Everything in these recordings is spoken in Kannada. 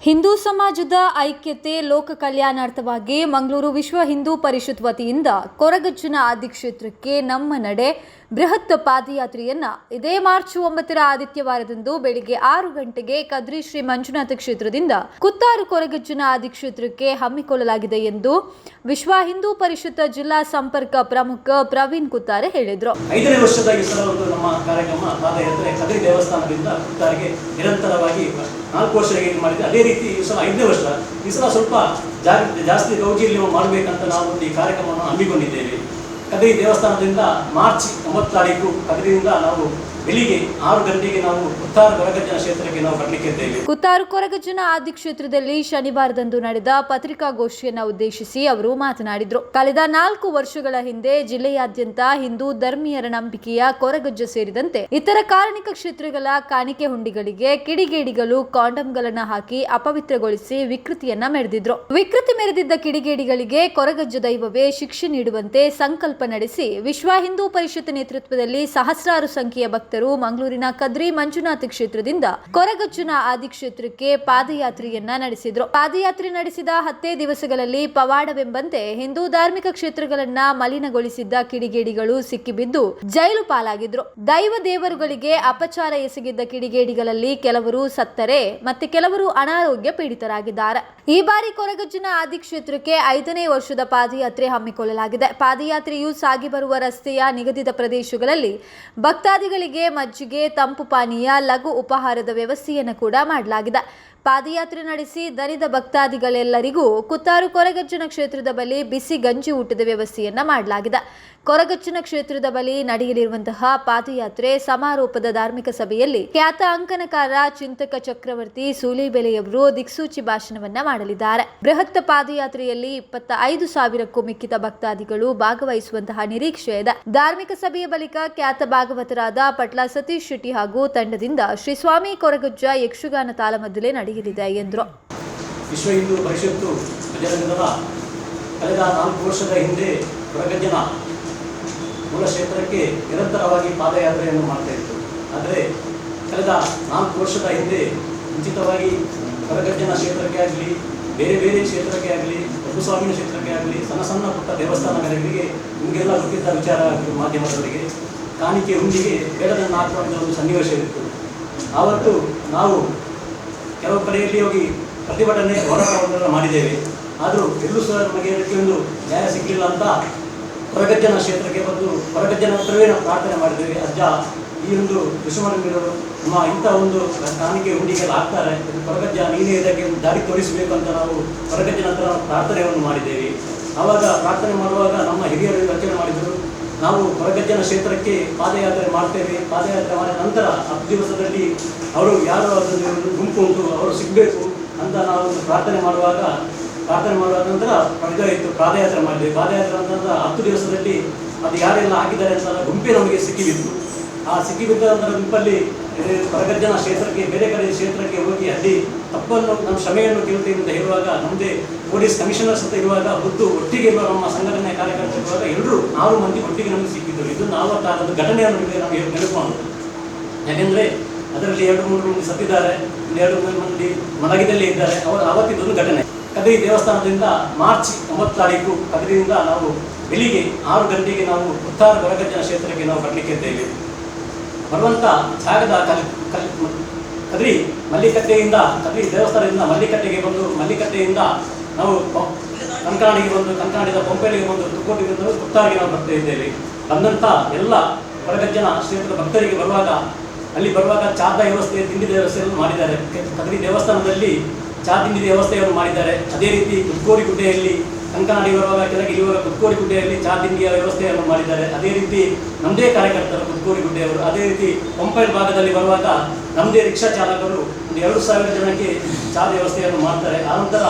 ಹಿಂದೂ ಸಮಾಜದ ಐಕ್ಯತೆ ಲೋಕ ಕಲ್ಯಾಣಾರ್ಥವಾಗಿ ಮಂಗಳೂರು ವಿಶ್ವ ಹಿಂದೂ ಪರಿಷತ್ ವತಿಯಿಂದ ಕೊರಗಜ್ಜನ ಆದಿಕ್ಷೇತ್ರಕ್ಕೆ ನಮ್ಮ ನಡೆ ಬೃಹತ್ ಪಾದಯಾತ್ರೆಯನ್ನ ಇದೇ ಮಾರ್ಚ್ ಒಂಬತ್ತರ ಆದಿತ್ಯವಾರದಂದು ಬೆಳಿಗ್ಗೆ ಆರು ಗಂಟೆಗೆ ಕದ್ರಿ ಶ್ರೀ ಮಂಜುನಾಥ ಕ್ಷೇತ್ರದಿಂದ ಕುತ್ತಾರು ಕೊರಗಜ್ಜನ ಆದಿಕ್ಷೇತ್ರಕ್ಕೆ ಹಮ್ಮಿಕೊಳ್ಳಲಾಗಿದೆ ಎಂದು ವಿಶ್ವ ಹಿಂದೂ ಪರಿಷತ್ ಜಿಲ್ಲಾ ಸಂಪರ್ಕ ಪ್ರಮುಖ ಪ್ರವೀಣ್ ಕುತ್ತಾರೆ ಹೇಳಿದರು. ಐದನೇ ವರ್ಷದ ಈ ಸಲ ನಮ್ಮ ಕಾರ್ಯಕ್ರಮ, ಪಾದಯಾತ್ರೆ ಕದ್ರಿ ದೇವಸ್ಥಾನದಿಂದ ಕುತ್ತಾರಿಗೆ ನಿರಂತರವಾಗಿ ನಾಲ್ಕು ವರ್ಷ ಹೇಗೆ ಮಾಡಿದೆ, ಅದೇ ರೀತಿ ಈ ಸಲ ಐದನೇ ವರ್ಷ. ಈ ಸಲ ಸ್ವಲ್ಪ ಜಾಸ್ತಿ ಗೌಜಿಯಲ್ಲಿ ಮಾಡಬೇಕಂತ ನಾವು ಈ ಕಾರ್ಯಕ್ರಮವನ್ನು ಹಮ್ಮಿಕೊಂಡಿದ್ದೇವೆ. ಕದ್ರಿ ದೇವಸ್ಥಾನದಿಂದ ಮಾರ್ಚ್ ಒಂಬತ್ತು ತಾರೀಕು ಕದ್ರಿಯಿಂದ ನಾವು ಕುತ್ತಾರ ಕೊರಗಜ್ಜನ ಆದಿಕ್ಷೇತ್ರದಲ್ಲಿ ಶನಿವಾರದಂದು ನಡೆದ ಪತ್ರಿಕಾಗೋಷ್ಠಿಯನ್ನು ಉದ್ದೇಶಿಸಿ ಅವರು ಮಾತನಾಡಿದರು. ಕಳೆದ ನಾಲ್ಕು ವರ್ಷಗಳ ಹಿಂದೆ ಜಿಲ್ಲೆಯಾದ್ಯಂತ ಹಿಂದೂ ಧರ್ಮೀಯರ ನಂಬಿಕೆಯ ಕೊರಗಜ್ಜ ಸೇರಿದಂತೆ ಇತರ ಕಾರಣಿಕ ಕ್ಷೇತ್ರಗಳ ಕಾಣಿಕೆ ಹುಂಡಿಗಳಿಗೆ ಕಿಡಿಗೇಡಿಗಳು ಕಾಂಡಂಗಳನ್ನ ಹಾಕಿ ಅಪವಿತ್ರಗೊಳಿಸಿ ವಿಕೃತಿಯನ್ನ ಮೆರೆದಿದ್ರು. ವಿಕೃತಿ ಮೆರೆದಿದ್ದ ಕಿಡಿಗೇಡಿಗಳಿಗೆ ಕೊರಗಜ್ಜ ದೈವವೇ ಶಿಕ್ಷೆ ನೀಡುವಂತೆ ಸಂಕಲ್ಪ ನಡೆಸಿ ವಿಶ್ವ ಹಿಂದೂ ಪರಿಷತ್ ನೇತೃತ್ವದಲ್ಲಿ ಸಹಸ್ರಾರು ಸಂಖ್ಯೆಯ ಭಕ್ತರು ಮಂಗಳೂರಿನ ಕದ್ರಿ ಮಂಜುನಾಥ ಕ್ಷೇತ್ರದಿಂದ ಕೊರಗಚ್ಚುನ ಆದಿ ಕ್ಷೇತ್ರಕ್ಕೆ ಪಾದಯಾತ್ರೆಯನ್ನ ನಡೆಸಿದ್ರು. ಪಾದಯಾತ್ರೆ ನಡೆಸಿದ ಹತ್ತೇ ದಿವಸಗಳಲ್ಲಿ ಪವಾಡವೆಂಬಂತೆ ಹಿಂದೂ ಧಾರ್ಮಿಕ ಕ್ಷೇತ್ರಗಳನ್ನ ಮಲಿನಗೊಳಿಸಿದ್ದ ಕಿಡಿಗೇಡಿಗಳು ಸಿಕ್ಕಿಬಿದ್ದು ಜೈಲು ಪಾಲಾಗಿದ್ರು. ದೈವ ದೇವರುಗಳಿಗೆ ಅಪಚಾರ ಎಸಗಿದ್ದ ಕಿಡಿಗೇಡಿಗಳಲ್ಲಿ ಕೆಲವರು ಸತ್ತರೆ ಮತ್ತೆ ಕೆಲವರು ಅನಾರೋಗ್ಯ ಪೀಡಿತರಾಗಿದ್ದಾರೆ. ಈ ಬಾರಿ ಕೊರಗಜ್ಜನ ಆದಿ ಕ್ಷೇತ್ರಕ್ಕೆ ಐದನೇ ವರ್ಷದ ಪಾದಯಾತ್ರೆ ಹಮ್ಮಿಕೊಳ್ಳಲಾಗಿದೆ. ಪಾದಯಾತ್ರೆಯು ಸಾಗಿ ಬರುವ ರಸ್ತೆಯ ನಿಗದಿತ ಪ್ರದೇಶಗಳಲ್ಲಿ ಭಕ್ತಾದಿಗಳಿಗೆ ಮಜ್ಜಿಗೆ ತಂಪು ಪಾನೀಯ ಲಘು ಉಪಹಾರದ ವ್ಯವಸ್ಥೆಯನ್ನು ಕೂಡ ಮಾಡಲಾಗಿದೆ. ಪಾದಯಾತ್ರೆ ನಡೆಸಿ ದನಿದ ಭಕ್ತಾದಿಗಳೆಲ್ಲರಿಗೂ ಕುತ್ತಾರು ಕೊರಗಜ್ಜನ ಕ್ಷೇತ್ರದ ಬಳಿ ಬಿಸಿ ಗಂಜಿ ಊಟದ ವ್ಯವಸ್ಥೆಯನ್ನ ಮಾಡಲಾಗಿದೆ. ಕೊರಗಜ್ಜನ ಕ್ಷೇತ್ರದ ಬಳಿ ನಡೆಯಲಿರುವಂತಹ ಪಾದಯಾತ್ರೆ ಸಮಾರೋಪದ ಧಾರ್ಮಿಕ ಸಭೆಯಲ್ಲಿ ಖ್ಯಾತ ಅಂಕನಕಾರ ಚಿಂತಕ ಚಕ್ರವರ್ತಿ ಸೂಲಿಬೆಲೆಯವರು ದಿಕ್ಸೂಚಿ ಭಾಷಣವನ್ನ ಮಾಡಲಿದ್ದಾರೆ. ಬೃಹತ್ ಪಾದಯಾತ್ರೆಯಲ್ಲಿ ಇಪ್ಪತ್ತ ಐದು ಸಾವಿರಕ್ಕೂ ಮಿಕ್ಕಿದ ಭಕ್ತಾದಿಗಳು ಭಾಗವಹಿಸುವಂತಹ ನಿರೀಕ್ಷೆ ಇದೆ. ಧಾರ್ಮಿಕ ಸಭೆಯ ಬಳಿಕ ಖ್ಯಾತ ಭಾಗವತರಾದ ಪಟ್ಲ ಸತೀಶ್ ಶೆಟ್ಟಿ ಹಾಗೂ ತಂಡದಿಂದ ಶ್ರೀ ಸ್ವಾಮಿ ಕೊರಗಜ್ಜ ಯಕ್ಷಗಾನ ತಾಳಮದ್ದಲೆ ನಡೆಯಲಿದೆ ಎಂದರು. ವಿಶ್ವ ಹಿಂದೂ ಪರಿಷತ್ತು ಕಳೆದ ನಾಲ್ಕು ವರ್ಷದ ಹಿಂದೆ ಹೊರಗಜ್ಜನ ಮೂಲ ಕ್ಷೇತ್ರಕ್ಕೆ ನಿರಂತರವಾಗಿ ಪಾದಯಾತ್ರೆಯನ್ನು ಮಾಡ್ತಾ ಇತ್ತು. ಆದರೆ ಕಳೆದ ನಾಲ್ಕು ವರ್ಷದ ಹಿಂದೆ ಉಚಿತವಾಗಿ ಹೊರಗಜ್ಜನ ಕ್ಷೇತ್ರಕ್ಕೆ ಆಗಲಿ, ಬೇರೆ ಬೇರೆ ಕ್ಷೇತ್ರಕ್ಕೆ ಆಗಲಿ ಪ್ರಭುಸ್ವಾಮಿನ ಕ್ಷೇತ್ರಕ್ಕೆ ಆಗಲಿ, ಸಣ್ಣ ಸಣ್ಣ ಪುಟ್ಟ ದೇವಸ್ಥಾನಗಳಿಗೆ ನಿಮಗೆಲ್ಲ ಗೊತ್ತಿದ್ದ ವಿಚಾರ ಮಾಧ್ಯಮದವರಿಗೆ, ಕಾಣಿಕೆ ಹುಂಡಿಗೆ ಬೇಡದನ್ನು ಹಾಕುವಂಥ ಒಂದು ಸನ್ನಿವೇಶವಿತ್ತು ಆವತ್ತು ನಾವು ಕೆಲವು ಕಡೆಯಲ್ಲಿ ಹೋಗಿ ಪ್ರತಿಭಟನೆ ಹೋರಾಟವನ್ನು ಮಾಡಿದ್ದೇವೆ. ಆದರೂ ಎಲ್ಲೂ ಸಹ ನಮಗೆ ಇದಕ್ಕೆ ಒಂದು ನ್ಯಾಯ ಸಿಕ್ಕಿಲ್ಲ ಅಂತ ಹೊರಗಜ್ಜನ ಕ್ಷೇತ್ರಕ್ಕೆ ಬಂದು ಹೊರಗಜ್ಜನ ಹತ್ರವೇ ನಾವು ಪ್ರಾರ್ಥನೆ ಮಾಡಿದ್ದೇವೆ. ಅಜ್ಜ, ಈ ಒಂದು ಋಷಮಣಿಗಳು ನಮ್ಮ ಇಂಥ ಒಂದು ಸ್ಥಾನಕ್ಕೆ ಹುಂಡಿಗೆಲ್ಲ ಹಾಕ್ತಾರೆ. ಹೊರಗಜ್ಜ, ನೀನೇ ಇದಕ್ಕೆ ಒಂದು ದಾರಿ ತೋರಿಸಬೇಕು ಅಂತ ನಾವು ಹೊರಗಜ್ಜನ ಹತ್ರ ಪ್ರಾರ್ಥನೆಯನ್ನು ಮಾಡಿದ್ದೇವೆ. ಆವಾಗ ಪ್ರಾರ್ಥನೆ ಮಾಡುವಾಗ ನಮ್ಮ ಹಿರಿಯರು ರಚನೆ ಮಾಡಿದರು. ನಾವು ಕೊರಗಜ್ಜನ ಕ್ಷೇತ್ರಕ್ಕೆ ಪಾದಯಾತ್ರೆ ಮಾಡ್ತೇವೆ. ಪಾದಯಾತ್ರೆ ಮಾಡಿದ ನಂತರ ಹತ್ತು ದಿವಸದಲ್ಲಿ ಅವರು ಯಾರು ಅದರಲ್ಲಿ ಗುಂಪು ಉಂಟು, ಅವರು ಸಿಗಬೇಕು ಅಂತ ನಾವು ಪ್ರಾರ್ಥನೆ ಮಾಡುವಾಗ, ಪ್ರಾರ್ಥನೆ ಮಾಡುವ ನಂತರ ಇತ್ತು ಪಾದಯಾತ್ರೆ ಮಾಡಿದೆ ಪಾದಯಾತ್ರೆ ನಂತರ ಹತ್ತು ದಿವಸದಲ್ಲಿ ಅದು ಯಾರೆಲ್ಲ ಹಾಕಿದ್ದಾರೆ ಅಂತ ಗುಂಪೇ ನಮಗೆ ಸಿಕ್ಕಿಬಿತ್ತು. ಆ ಸಿಕ್ಕಿಬಿದ್ದ ನಂತರ ಗುಂಪಲ್ಲಿ ಬರಗಜ್ಜನ ಕ್ಷೇತ್ರಕ್ಕೆ, ಬೇರೆ ಕಡೆ ಕ್ಷೇತ್ರಕ್ಕೆ ಹೋಗಿ ಅಲ್ಲಿ ತಪ್ಪನ್ನು, ನಮ್ಮ ಶ್ರಮೆಯನ್ನು ಕೇಳ್ತೇವೆ ಅಂತ ಹೇಳುವಾಗ ನಮ್ಮದೇ ಪೊಲೀಸ್ ಕಮಿಷನರ್ಸ್ ಅಂತ ಇರುವಾಗ ಹೊತ್ತು ಒಟ್ಟಿಗೆ ಇರುವ ನಮ್ಮ ಸಂಘಟನೆ ಕಾರ್ಯಕರ್ತರು ಇರುವಾಗ ಎಲ್ಲರೂ ಆರು ಮಂದಿ ಒಟ್ಟಿಗೆ ನಮಗೆ ಸಿಕ್ಕಿದ್ದರು ಇದು ಆವತ್ತಾದ ಘಟನೆಯನ್ನು ನಮಗೆ ನಾವು ನೆನಪು ಮಾಡೋದು ಯಾಕೆಂದರೆ ಅದರಲ್ಲಿ ಎರಡು ಮೂರು ಮಂದಿ ಸತ್ತಿದ್ದಾರೆ ಎರಡು ಮೂರು ಮಂದಿ ಮಲಗಿದಲ್ಲೇ ಇದ್ದಾರೆ. ಅವರು ಆವತ್ತಿದ್ದೊಂದು ಘಟನೆ. ಕದ್ರಿ ದೇವಸ್ಥಾನದಿಂದ ಮಾರ್ಚ್ ಒಂಬತ್ತು ತಾರೀಕು, ಕದ್ರಿಯಿಂದ ನಾವು ಬೆಳಿಗ್ಗೆ ಆರು ಗಂಟೆಗೆ ನಾವು ಉತ್ತರ ಗರಗಜ್ಜನ ಕ್ಷೇತ್ರಕ್ಕೆ ನಾವು ಬರಲಿಕ್ಕಿದ್ದೇವೆ ಬರುವಂಥ ಜಾಗದ ಕಲ್ ಕಲ್, ಕದ್ರಿ ಮಲ್ಲಿಕಟ್ಟೆಯಿಂದ ಕದ್ರಿ ದೇವಸ್ಥಾನದಿಂದ ಮಲ್ಲಿಕಟ್ಟೆಗೆ ಬಂದು ಮಲ್ಲಿಕಟ್ಟೆಯಿಂದ ನಾವು ಕಂಕಾಣಿಗೆ ಬಂದು ಕಂಕಾಣಿದ ಪಂಪೆಲಿಗೆ ಬಂದು ತುಕ್ಕೋಟಿಗೆ ಬಂದು ಕುತ್ತಾರಿಗೆ ನಾವು ಬರ್ತಾ ಇದ್ದೇವೆ. ಬಂದಂಥ ಎಲ್ಲ ಹೊರಗಜ್ಜನ ಕ್ಷೇತ್ರದ ಭಕ್ತರಿಗೆ ಬರುವಾಗ, ಅಲ್ಲಿ ಬರುವಾಗ ಚಾದ ವ್ಯವಸ್ಥೆ ತಿಂಡಿ ವ್ಯವಸ್ಥೆಯನ್ನು ಮಾಡಿದ್ದಾರೆ. ಕದ್ರಿ ದೇವಸ್ಥಾನದಲ್ಲಿ ಚಾ ತಿಂಡಿ ವ್ಯವಸ್ಥೆಯನ್ನು ಮಾಡಿದ್ದಾರೆ. ಅದೇ ರೀತಿ ಕುತ್ಕೋಡಿ ಗುಡ್ಡೆಯಲ್ಲಿ ಕಂಕನಾಡಿ ಬರುವಾಗ ಕೆಳಗೆ ಇರುವಾಗ ಕುತ್ಕೋಡಿ ಗುಡ್ಡೆಯಲ್ಲಿ ಚಾ ತಿಂಡಿಯ ವ್ಯವಸ್ಥೆಯನ್ನು ಮಾಡಿದ್ದಾರೆ. ಅದೇ ರೀತಿ ನಮ್ಮದೇ ಕಾರ್ಯಕರ್ತರು ಕುತ್ಕೋಡಿ ಗುಡ್ಡೆಯವರು ಅದೇ ರೀತಿ ಪಂಪೈಲ್ ಭಾಗದಲ್ಲಿ ಬರುವಾಗ ನಮ್ಮದೇ ರಿಕ್ಷಾ ಚಾಲಕರು ಒಂದು ಎರಡು ಸಾವಿರ ಜನಕ್ಕೆ ಚಾ ವ್ಯವಸ್ಥೆಯನ್ನು ಮಾಡ್ತಾರೆ. ಆನಂತರ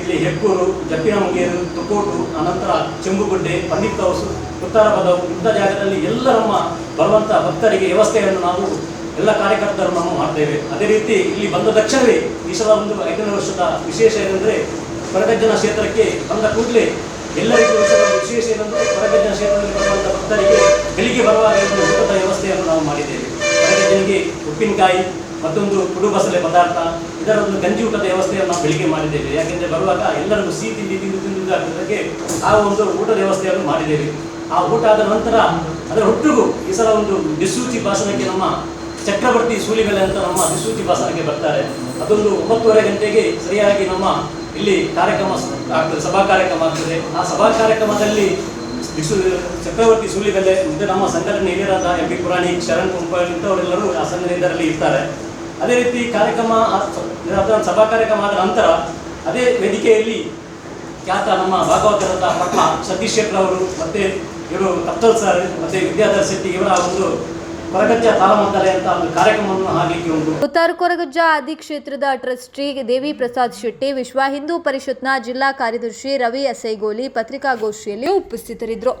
ಇಲ್ಲಿ ಹೆಕ್ಕೂರು ಜಪ್ಪಿನಮುಗೇರು, ತುಕೋಟು ಆನಂತರ ಚೆಂಬುಗುಡ್ಡೆ, ಪಂಡಿತ್ ಹೌಸು, ಉತ್ತರ ಪದವು ಇಂಥ ಜಾಗದಲ್ಲಿ ಎಲ್ಲ ನಮ್ಮ ಬರುವಂಥ ಭಕ್ತರಿಗೆ ವ್ಯವಸ್ಥೆಯನ್ನು ನಾವು ಎಲ್ಲ ಕಾರ್ಯಕರ್ತರು ನಾವು ಮಾಡ್ತೇವೆ. ಅದೇ ರೀತಿ ಇಲ್ಲಿ ಬಂದ ತಕ್ಷಣವೇ ಸಲ ಒಂದು ಐದನೇ ವರ್ಷದ ವಿಶೇಷ ಏನೆಂದರೆ ಕೊರಗಜ್ಜನ ಕ್ಷೇತ್ರಕ್ಕೆ ಬಂದ ಕೂಡಲೇ ಎಲ್ಲರಿಗೂ ವಿಶೇಷ ಏನಂದ್ರೆ ಕೊರಗಜ್ಜನ ಕ್ಷೇತ್ರದಲ್ಲಿ ಬರುವಂಥ ಭಕ್ತರಿಗೆ ಬೆಳಿಗ್ಗೆ ಬರುವಾಗ ಒಂದು ಊಟದ ವ್ಯವಸ್ಥೆಯನ್ನು ನಾವು ಮಾಡಿದ್ದೇವೆ. ಕೊರಗಜ್ಜನಿಗೆ ಉಪ್ಪಿನಕಾಯಿ ಮತ್ತೊಂದು ಕುಡು ಬಸಳೆ ಪದಾರ್ಥ ಇದರ ಒಂದು ಗಂಜಿ ಊಟದ ವ್ಯವಸ್ಥೆಯನ್ನು ನಾವು ಬೆಳಿಗ್ಗೆ ಮಾಡಿದ್ದೇವೆ. ಯಾಕೆಂದರೆ ಬರುವಾಗ ಎಲ್ಲರಿಗೂ ಸಿಹಿ ತಿಂಡಿ ತಿಂದು ಅದಕ್ಕೆ ಆ ಒಂದು ಊಟದ ವ್ಯವಸ್ಥೆಯನ್ನು ಮಾಡಿದ್ದೇವೆ. ಆ ಊಟ ಆದ ನಂತರ ಅದರ ಒಟ್ಟಿಗೂ ಈ ಸಲ ಒಂದು ದಿಸೂಚಿ ಭಾಷಣಕ್ಕೆ ನಮ್ಮ ಚಕ್ರವರ್ತಿ ಸೂಲಿಬೆಲೆ ಅಂತ ನಮ್ಮ ದಿಸೂಚಿ ಭಾಷಣಕ್ಕೆ ಬರ್ತಾರೆ. ಅದೊಂದು ಒಂಬತ್ತುವರೆ ಗಂಟೆಗೆ ಸರಿಯಾಗಿ ನಮ್ಮ ಇಲ್ಲಿ ಕಾರ್ಯಕ್ರಮ ಆಗ್ತದೆ, ಸಭಾ ಕಾರ್ಯಕ್ರಮ ಆಗ್ತದೆ. ಆ ಸಭಾ ಕಾರ್ಯಕ್ರಮದಲ್ಲಿ ಚಕ್ರವರ್ತಿ ಸೂಲಿಗಲ್ಲೆ ಮತ್ತು ನಮ್ಮ ಸಂಘಟನೆ ಹಿರಿಯರಾದ ಎಂ ಪಿ ಪುರಾಣಿ, ಶರಣ್ ಕುಂಪಳ್ ಇಂಥವರೆಲ್ಲರೂ ಆ ಸಂಘಟನೆ ಇದರಲ್ಲಿ ಇರ್ತಾರೆ. ಅದೇ ರೀತಿ ಕಾರ್ಯಕ್ರಮ ಸಭಾ ಕಾರ್ಯಕ್ರಮ ಆದ ನಂತರ ಅದೇ ವೇದಿಕೆಯಲ್ಲಿ ಖ್ಯಾತ ನಮ್ಮ ಭಾಗವತರಾದ ಪಟ್ನ ಸತೀಶ್ ಶೆಟ್ಟರ್ ಅವರು ಮತ್ತೆ ಇವರು ಕತ್ತಲ್ ಸರ್, ಮತ್ತೆ ವಿದ್ಯಾಧರ್ ಶೆಟ್ಟಿ ಇವರ ಒಂದು ಉತ್ತರ ಕೊರಗಜ್ಜ ಆದಿ ಕ್ಷೇತ್ರದ ಟ್ರಸ್ಟಿ ದೇವಿ ಪ್ರಸಾದ್ ಶೆಟ್ಟಿ, ವಿಶ್ವ ಹಿಂದೂ ಪರಿಷತ್ನ ಜಿಲ್ಲಾ ಕಾರ್ಯದರ್ಶಿ ರವಿ ಅಸೈಗೋಲಿ ಪತ್ರಿಕಾಗೋಷ್ಠಿಯಲ್ಲಿ ಉಪಸ್ಥಿತರಿದ್ದರು.